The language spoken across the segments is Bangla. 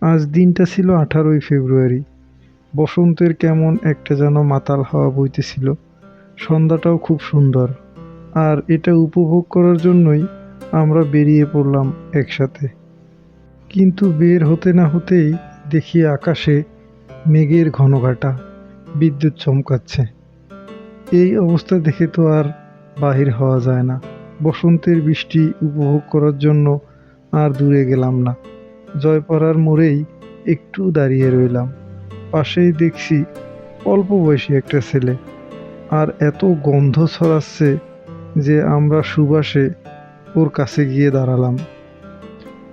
আজ দিনটা ছিল আঠারোই ফেব্রুয়ারি। বসন্তের কেমন একটা যেন মাতাল হাওয়া বইতেছিল। সন্ধ্যাটাও খুব সুন্দর। আর এটা উপভোগ করার জন্যই আমরা বেরিয়ে পড়লাম একসাথে। কিন্তু বের হতে না হতেই দেখি আকাশে মেঘের ঘনঘাটা, বিদ্যুৎ চমকাচ্ছে। এই অবস্থা দেখে তো আর বাহির হওয়া যায় না। বসন্তের বৃষ্টি উপভোগ করার জন্য আর দূরে গেলাম না। জয়পাড়ার মোড়েই একটু দাঁড়িয়ে রইলাম। পাশেই দেখছি অল্প বয়সী একটা ছেলে। আর এত গন্ধ ছড়াচ্ছে যে আমরা সুবাসে ওর কাছে গিয়ে দাঁড়ালাম।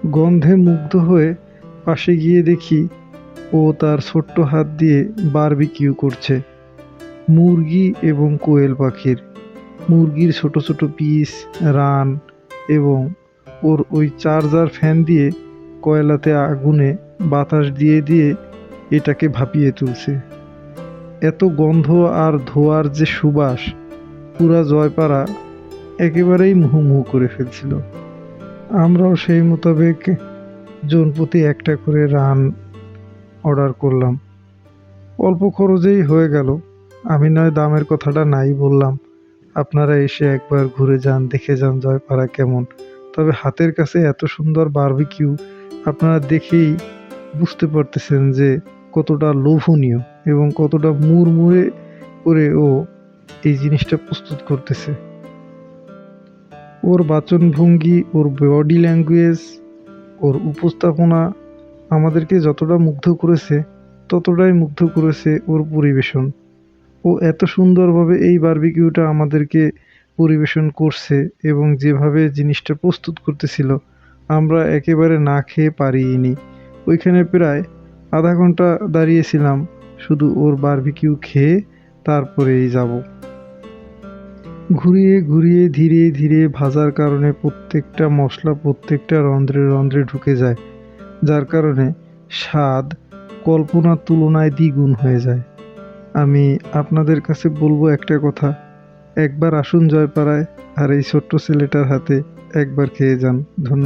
গন্ধে মুগ্ধ হয়ে পাশে গিয়ে দেখি ও তার ছোট্ট হাত দিয়ে বারবিকিউ করছে। মুরগি এবং কোয়েল পাখির। মুরগির ছোট ছোট পিস, রান এবং ওর ওই চার্জার ফ্যান দিয়ে কয়লাতে আগুনে বাতাস দিয়ে দিয়ে এটাকে ভাপিয়ে তুলছে। এত গন্ধ আর ধোয়ার যে সুবাস, পুরা জয়পাড়া একেবারেই মুহুমুহু করে ফেলছিল। আমরাও সেই মোতাবেক জন প্রতি একটা করে রান অর্ডার করলাম। অল্প খরচেই হয়ে গেল। আমি নয় দামের কথাটা নাই বললাম। আপনারা এসে একবার ঘুরে যান, দেখে যান জয়পাড়া কেমন। তবে হাতের কাছে এত সুন্দর বারবিকিউ আপনারা দেখেই বুঝতে পারতেছেন যে কতটা লোভনীয় এবং কতটা মুড়মুড়ে করে ও এই জিনিসটা প্রস্তুত করতেছে। ওর বাচনভঙ্গি, ওর বডি ল্যাঙ্গুয়েজ ওর উপস্থাপনা আমাদেরকে যতটা মুগ্ধ করেছে, ততটাই মুগ্ধ করেছে ওর পরিবেশন। ও এত সুন্দরভাবে এই বারবিকিউটা আমাদেরকে পরিবেশন করছে এবং যেভাবে জিনিসটা প্রস্তুত করতেছিল, আমরা একেবারে না খেয়ে পারিনি। ওইখানে প্রায় আধা ঘণ্টা দাঁড়িয়েছিলাম, শুধু ওর বারবিকিউ খেয়ে তারপরেই যাব। ঘুরিয়ে ঘুরিয়ে ধীরে ধীরে ভাজার কারণে প্রত্যেকটা মশলা প্রত্যেকটা রন্ধ্রে রন্ধ্রে ঢুকে যায়, যার কারণে স্বাদ কল্পনার তুলনায় দ্বিগুণ হয়ে যায়। আমি আপনাদের কাছে বলব একটা কথা একবার আসুন জয়পাড়ায় আর এই ছোট্ট ছেলেটার হাতে একবার খেয়ে যান। ধন্যবাদ।